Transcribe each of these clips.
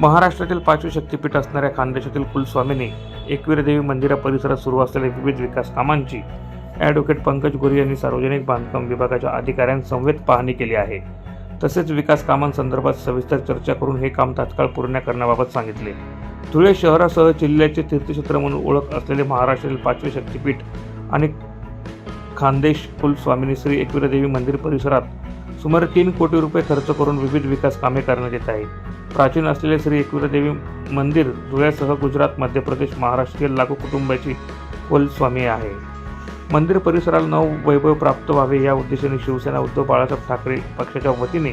महाराष्ट्रातील पाचवे शक्तीपीठ असणाऱ्या खानदेशातील कुलस्वामीने एकवीरदेवी मंदिरा परिसरात सुरू असलेल्या विविध विकास कामांची ॲडव्होकेट पंकज गोरे यांनी सार्वजनिक बांधकाम विभागाच्या अधिकाऱ्यांसमवेत पाहणी केली आहे. तसेच विकास कामांसंदर्भात सविस्तर चर्चा करून हे काम तात्काळ पूर्ण करण्याबाबत सांगितले. धुळे शहरासह जिल्ह्याचे तीर्थक्षेत्र म्हणून ओळख असलेले महाराष्ट्रातील पाचवे शक्तीपीठ आणि खानदेश कुलस्वामिनी श्री एकविरादेवी मंदिर परिसरात सुमारे तीन कोटी रुपये खर्च करून विविध विकास कामे करण्यात येत आहेत. प्राचीन असलेले श्री एकविरादेवी देवी मंदिर धुळ्यासह गुजरात मध्य प्रदेश महाराष्ट्रीय लागू कुटुंबाची कुलस्वामी आहे. मंदिर परिसराला नव वैभव प्राप्त व्हावे या उद्देशाने शिवसेना उद्धव बाळासाहेब ठाकरे पक्षाच्या वतीने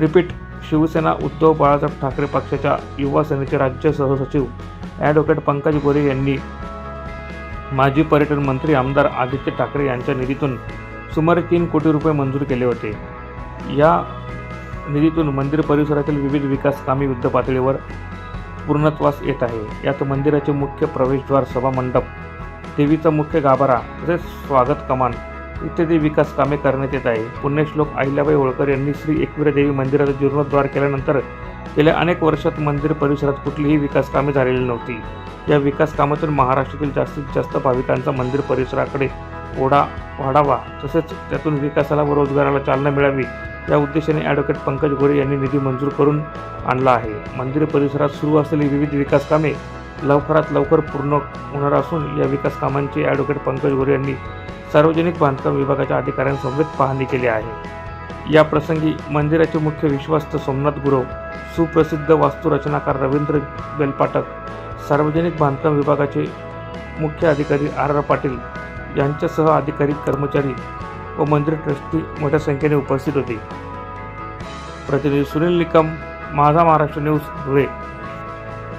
रिपीट शिवसेना उद्धव बाळासाहेब ठाकरे पक्षाच्या युवा सेनेचे राज्य सहसचिव ॲडव्होकेट पंकज गोरे यांनी माजी पर्यटन मंत्री आमदार आदित्य ठाकरे यांच्या निधीतून सुमारे तीन कोटी रुपये मंजूर केले होते. या निधीतून मंदिर परिसरातील विविध विकास कामे युद्ध पातळीवर पूर्णत्वास येत आहे. यात मंदिराचे मुख्य प्रवेशद्वार सभामंडप देवीचा मुख्य गाभारा तसेच स्वागत कमान इत्यादी विकास कामे करण्यात येत आहे. पुण्यश्लोक अहिल्याबाई होळकर यांनी श्री एकविरा देवी मंदिराचा जीर्णोद्धार केल्यानंतर गेल्या अनेक वर्षात मंदिर परिसरात कुठलीही विकास कामे झालेली नव्हती. या विकास कामातून महाराष्ट्रातील जास्तीत जास्त भाविकांचा मंदिर परिसराकडे ओढा वाढावा तसेच त्यातून विकासाला व रोजगाराला चालना मिळावी या उद्देशाने ॲडव्होकेट पंकज गोरे यांनी निधी मंजूर करून आणला आहे. मंदिर परिसरात सुरू असलेली विविध विकास कामे लवकरात लवकर पूर्ण होणार असून या विकास कामांची ॲडव्होकेट पंकज गोरे यांनी सार्वजनिक बांधकाम विभागाच्या अधिकाऱ्यांसमवेत पाहणी केली आहे. या प्रसंगी मंदिराचे मुख्य विश्वस्त सोमनाथ गुरव सुप्रसिद्ध वास्तुरचनाकार रवींद्र बेलपाटक सार्वजनिक बांधकाम विभागाचे मुख्य अधिकारी आर आर पाटील यांच्यासह अधिकारी कर्मचारी व मंदिर ट्रस्टी मोठ्या संख्येने उपस्थित होते. प्रतिनिधी सुनील निकम माझा महाराष्ट्र न्यूज धुळे.